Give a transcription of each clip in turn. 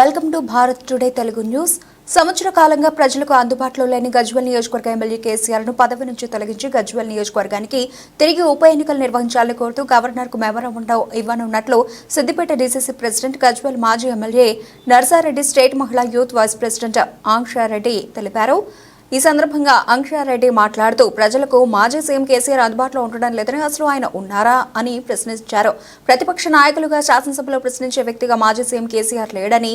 Welcome to Bharat today Telugu news. సంవత్సర కాలంగా ప్రజలకు అందుబాటులో లేని గజ్వల్ నియోజకవర్గ ఎమ్మెల్యే కేసీఆర్ను పదవి నుంచి తొలగించి గజ్వల్ నియోజకవర్గానికి తిరిగి ఉప ఎన్నికలు నిర్వహించాలని కోరుతూ గవర్నర్కు మెమరాండం ఇవ్వనున్నట్లు సిద్దిపేట డీసీసీ ప్రెసిడెంట్ గజ్వల్ మాజీ ఎమ్మెల్యే నర్సారెడ్డి స్టేట్ మహిళా యూత్ వైస్ ప్రెసిడెంట్ ఆంక్షారెడ్డి తెలిపారు. ఈ సందర్భంగా అంక్షారెడ్డి మాట్లాడుతూ ప్రజలకు మాజీ సీఎం కేసీఆర్ అందుబాటులో ఉండడం లేదని అసలు ఆయన ఉన్నారా అని ప్రశ్నించారు. ప్రతిపక్ష నాయకులుగా శాసనసభలో ప్రశ్నించే వ్యక్తిగా మాజీ సీఎం కేసీఆర్ లేడని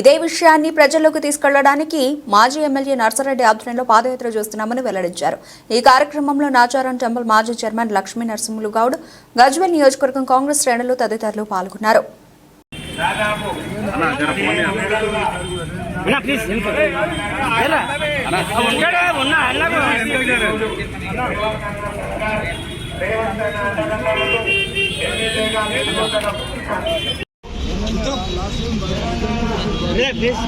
ఇదే విషయాన్ని ప్రజల్లోకి తీసుకెళ్ళడానికి మాజీ ఎమ్మెల్యే నర్సారెడ్డి ఆధ్వర్యంలో పాదయాత్ర చేస్తున్నామని వెల్లడించారు. ఈ కార్యక్రమంలో నాచారం టెంపుల్ మాజీ చైర్మన్ లక్ష్మీ నరసింహులు గౌడ్ గజ్వెల్ నియోజకవర్గం కాంగ్రెస్ శ్రేణులు తదితరులు పాల్గొన్నారు. అన్నా ప్లీజ్ వెళ్ళిపో. ఉన్నా అన్నకు. ప్లీజ్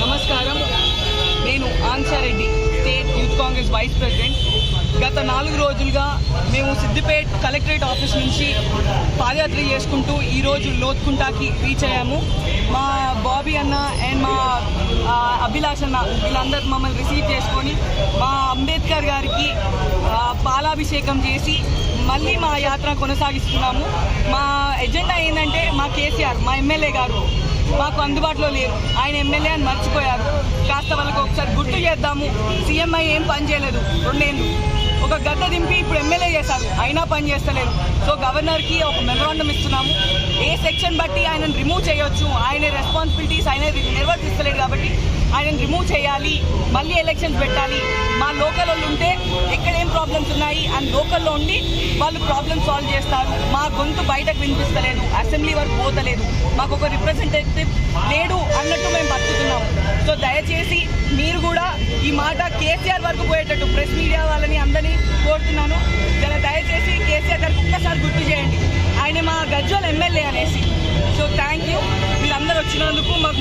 నమస్కారం. నేను Aankshareddy state youth Congress vice president. గత నాలుగు రోజులుగా మేము సిద్దిపేట్ కలెక్టరేట్ ఆఫీస్ నుంచి పాదయాత్ర చేసుకుంటూ ఈరోజు లోత్కుంటాకి రీచ్ అయ్యాము. మా బాబీ అన్న అండ్ మా అభిలాష్ అన్న వీళ్ళందరూ మమ్మల్ని రిసీవ్ చేసుకొని మా అంబేద్కర్ గారికి పాలాభిషేకం చేసి మళ్ళీ మా యాత్ర కొనసాగిస్తున్నాము. మా ఎజెండా ఏంటంటే మా కేసీఆర్ మా ఎమ్మెల్యే గారు మాకు అందుబాటులో లేరు. ఆయన ఎమ్మెల్యే అని మర్చిపోయారు. కాస్త వాళ్ళకి ఒకసారి గుర్తు చేద్దాము. సీఎంఐ ఏం పని చేయలేదు. రెండేళ్ళు. ఒక గద్ద దింపి ఇప్పుడు ఎమ్మెల్యే చేశారు. అయినా పని చేస్తలేరు. సో గవర్నర్కి ఒక మెమరాండం ఇస్తున్నాము. ఏ సెక్షన్ బట్టి ఆయనను రిమూవ్ చేయొచ్చు? ఆయన రెస్పాన్సిబిలిటీస్ ఆయన నిర్వర్తిస్తలేడు కాబట్టి ఆయనను రిమూవ్ చేయాలి. మళ్ళీ ఎలక్షన్స్ పెట్టాలి. మా లోకల్ వాళ్ళు ఉంటే ఎక్కడ ఏం ప్రాబ్లమ్స్ ఉన్నాయి? అండ్ లోకల్లో ఉండి వాళ్ళు ప్రాబ్లమ్ సాల్వ్ చేస్తారు. మా గొంతు బయటకు వినిపిస్తలేదు. అసెంబ్లీ వరకు పోతలేదు. మాకు ఒక రిప్రజెంటేటివ్ లేడు అన్నట్టు మేము బతుకుతున్నాము. సో దయచేసి మీరు కూడా ఈ మాట కేసీఆర్ వరకు పోయేటట్టు ప్రెస్ మీడియా కోరుతున్నాను. జర దయచేసి కేసీఆర్ గారికి ఒక్కసారి గుర్తు చేయండి. ఆయన మా గజ్వల్ ఎమ్మెల్యే అనేసి. సో థ్యాంక్ యూ వీళ్ళందరూ వచ్చినందుకు మాకు